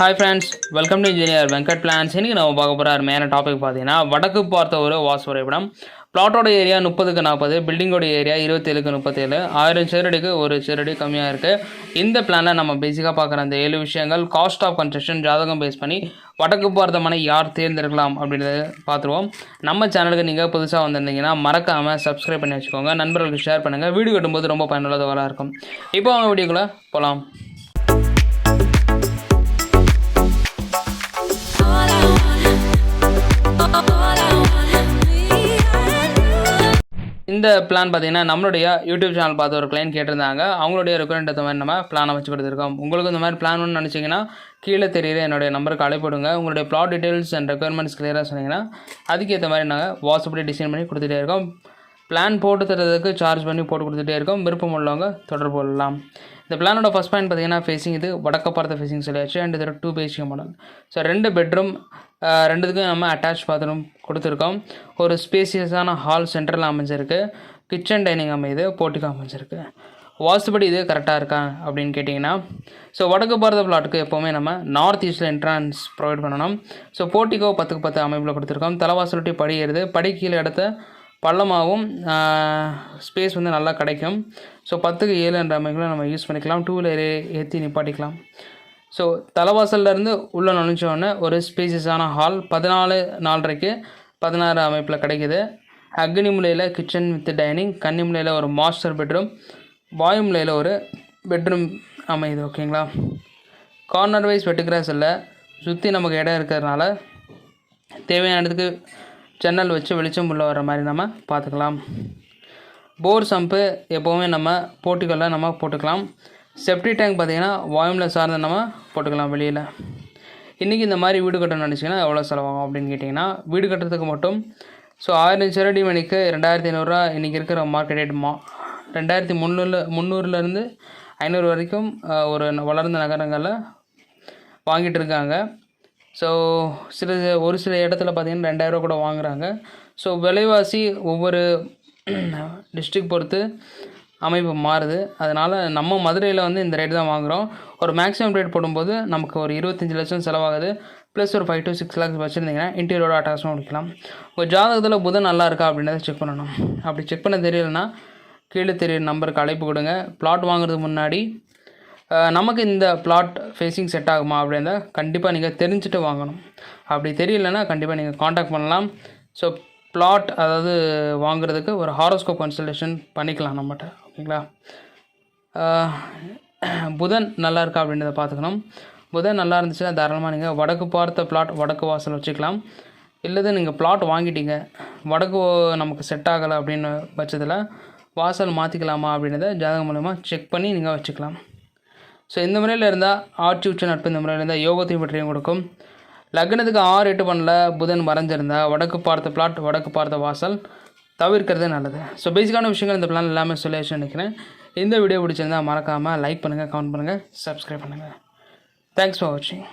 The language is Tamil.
Hi friends welcome to engineer Venkat plans இன்றைக்கி நம்ம பார்க்க போகிற அருமையான டாபிக் பார்த்தீங்கன்னா வடக்கு பார்த்த ஒரு வாசு வரைபடம் பிளாட்டோட ஏரியா முப்பதுக்கு நாற்பது பில்டிங்கோட ஏரியா இருபத்தேழுக்கு முப்பத்தேழு ஆயிரம் சதுரடிக்கு ஒரு சதுரடி கம்மியாக இருக்குது இந்த பிளானில் நம்ம பேசிக்காக பார்க்குற அந்த ஏழு விஷயங்கள் காஸ்ட் ஆஃப் கன்ஸ்ட்ரக்ஷன் ஜாதகம் பேஸ் பண்ணி வடக்கு பார்த்த மனை யார் தேர்ந்தெடுக்கலாம் அப்படின்றத பார்த்துருவோம். நம்ம சேனலுக்கு நீங்கள் புதுசாக வந்திருந்தீங்கன்னா மறக்காமல் சப்ஸ்கிரைப் பண்ணி வச்சுக்கோங்க. நண்பர்களுக்கு ஷேர் பண்ணுங்கள் வீடியோ கட்டும்போது ரொம்ப பயனுள்ளதாக இருக்கும். இப்போ அவங்க வீடியோக்குள்ளே போகலாம் இந்த பிளான் பார்த்தீங்கன்னா நம்மளுடைய யூடியூப் சேனல் பார்த்து ஒரு கிளைண்ட் கேட்டிருந்தாங்க. அவங்களுடைய ரெக்குவரண்ட் ஏற்ற மாதிரி நம்ம பிளானை வச்சு கொடுத்துருக்கோம் உங்களுக்கு இந்த மாதிரி பிளான் ஒன்று நினச்சிங்கன்னா கீழே தெரியுற என்னுடைய நம்பருக்கு அழைப்பிடுங்க உங்களுடைய ப்ளாட் டீட்டெயில்ஸ் அண்ட் ரெக்குயர்மெண்ட்ஸ் கிளியராக சொன்னீங்கன்னா அதுக்கேற்ற மாதிரி நாங்கள் வாட்ஸ்அப்லேயே டிசைன் பண்ணி கொடுத்துட்டே இருக்கோம். பிளான் போட்டு தரதுக்கு சார்ஜ் பண்ணி போட்டு கொடுத்துட்டே இருக்கோம். விருப்பம் உள்ளவங்க தொடர்பு கொள்ளலாம். இந்த பிளானோட ஃபஸ்ட் பாயிண்ட் பார்த்தீங்கன்னா ஃபேஸிங் இது வடக்க பார்த்த ஃபேஸிங் சொல்லியாச்சு. அண்ட் இதோட டூ பேசிய மாடல் ஸோ ரெண்டு பெட்ரூம் ரெண்டுத்துக்கும் நம்ம அட்டாச் பாத்ரூம் கொடுத்துருக்கோம். ஒரு ஸ்பேசியஸான ஹால் சென்டரில் அமைஞ்சிருக்கு. கிச்சன் டைனிங் அமையுது போட்டிக்கு அமைஞ்சிருக்கு. வாஸ்துபடி இது கரெக்டாக இருக்கா அப்படின்னு கேட்டிங்கன்னா ஸோ வடக்கு பாரத பிளாட்டுக்கு எப்போவுமே நம்ம நார்த் ஈஸ்டில் என்ட்ரான்ஸ் ப்ரொவைட் பண்ணணும். ஸோ போட்டிக்கோ பத்துக்கு பத்து அமைப்பில் கொடுத்துருக்கோம். தலைவாசலொட்டி படி ஏறுது. படி கீழே இடத்த பள்ளமாகவும் ஸ்பேஸ் வந்து நல்லா கிடைக்கும். ஸோ பத்துக்கு ஏழுன்ற அமைப்பில் நம்ம யூஸ் பண்ணிக்கலாம். டூ வீலரே ஏற்றி நிப்பாட்டிக்கலாம். ஸோ தலைவாசல்லேருந்து உள்ளே நுழைஞ்சோடனே ஒரு ஸ்பேசியஸான ஹால் பதினாலு நாலரைக்கு பதினாறு அமைப்பில் கிடைக்குது. அக்னிமுலையில் கிச்சன் வித் டைனிங் கன்னிமுலையில் ஒரு மாஸ்டர் பெட்ரூம் வாயுமுலையில் ஒரு பெட்ரூம் அமையுது ஓகேங்களா கார்னர் வைஸ் வெட்டுக்கிறாஸ் இல்லை சுற்றி நமக்கு இடம் இருக்கிறதுனால தேவையான இடத்துக்கு ஜன்னல் வச்சு வெளிச்சம் உள்ள வர மாதிரி நம்ம பார்த்துக்கலாம். போர் சம்பு எப்போவுமே நம்ம போட்டுகளில் நம்ம போட்டுக்கலாம். செப்டி டேங்க் பார்த்தீங்கன்னா வாயுமில் சார்ந்த நம்ம போட்டுக்கலாம் வெளியில். இன்றைக்கி இந்த மாதிரி வீடு கட்டணும்னு நினச்சிங்கன்னா எவ்வளோ செலவாகும் அப்படின்னு கேட்டிங்கன்னா வீடு கட்டுறதுக்கு மட்டும் ஸோ ஆயிரம் சரடி மணிக்கு ரெண்டாயிரத்தி ஐநூறுரூவா இன்றைக்கி இருக்கிற மார்க்கெட் ரேட் மா ரெண்டாயிரத்தி முந்நூறுல முந்நூறுலேருந்து ஐநூறு வரைக்கும் ஒரு வளர்ந்த நகரங்களில் வாங்கிட்டு இருக்காங்க. ஸோ சில ஒரு சில இடத்துல பார்த்தீங்கன்னா ரெண்டாயிரம் கூட வாங்குகிறாங்க ஸோ விலைவாசி ஒவ்வொரு டிஸ்ட்ரிக்ட் பொறுத்து அமைப்பு மாறுது. அதனால் நம்ம மதுரையில் வந்து இந்த ரேட் தான் வாங்குகிறோம் ஒரு மேக்ஸிமம் ரேட் போடும்போது நமக்கு ஒரு இருபத்தஞ்சி லட்சம் செலவாகுது. ப்ளஸ் ஒரு ஃபைவ் டு சிக்ஸ் லேக்ஸ் வச்சுருந்தீங்கன்னா இன்டீரியரோட அட்டாச்சும் முடிக்கலாம். உங்கள் ஜாதகத்தில் புதன் நல்லா இருக்கா அப்படின்றத செக் பண்ணணும். அப்படி செக் பண்ண தெரியலனா கீழே தெரியுற நம்பருக்கு அழைப்பு கொடுங்க. பிளாட் வாங்குறதுக்கு முன்னாடி நமக்கு இந்த பிளாட் ஃபேஸிங் செட் ஆகுமா அப்படின்னா கண்டிப்பாக நீங்கள் தெரிஞ்சுட்டு வாங்கணும். அப்படி தெரியலன்னா கண்டிப்பாக நீங்கள் காண்டாக்ட் பண்ணலாம். ஸோ பிளாட் அதாவது வாங்குறதுக்கு ஒரு ஹாரோஸ்கோப் கன்சல்டேஷன் பண்ணிக்கலாம் நம்மகிட்ட. ஓகேங்களா? புதன் நல்லா இருக்கா அப்படின்றத பார்த்துக்கணும். புதன் நல்லா இருந்துச்சுன்னா தாராளமாக நீங்கள் வடக்கு பார்த்த பிளாட் வடக்கு வாசல் வச்சுக்கலாம். இல்லது நீங்கள் பிளாட் வாங்கிட்டீங்க. வடக்கு நமக்கு செட் ஆகலை அப்படின்னு பட்சத்தில் வாசல் மாற்றிக்கலாமா அப்படின்றத ஜாதகம் மூலமாக செக் பண்ணி நீங்கள் வச்சுக்கலாம். ஸோ இந்த முறையில் இருந்தால் ஆட்சி உச்ச நட்பு இந்த முறையில் இருந்தால் யோகத்தையும் பற்றியும் கொடுக்கும். லக்னத்துக்கு ஆறு எட்டு பண்ணல புதன் மறைஞ்சிருந்தா வடக்கு பார்த்த பிளாட் வடக்கு பார்த்த வாசல் தவிர்க்கிறது நல்லது. ஸோ பேசிக்கான விஷயங்கள் இந்த பிளான் எல்லாமே சொல்லியாச்சு நினைக்கிறேன். இந்த வீடியோ பிடிச்சிருந்தா மறக்காமல் லைக் பண்ணுங்கள் கமெண்ட் பண்ணுங்கள் சப்ஸ்கிரைப் பண்ணுங்கள் தேங்க்ஸ் ஃபார் வாட்சிங்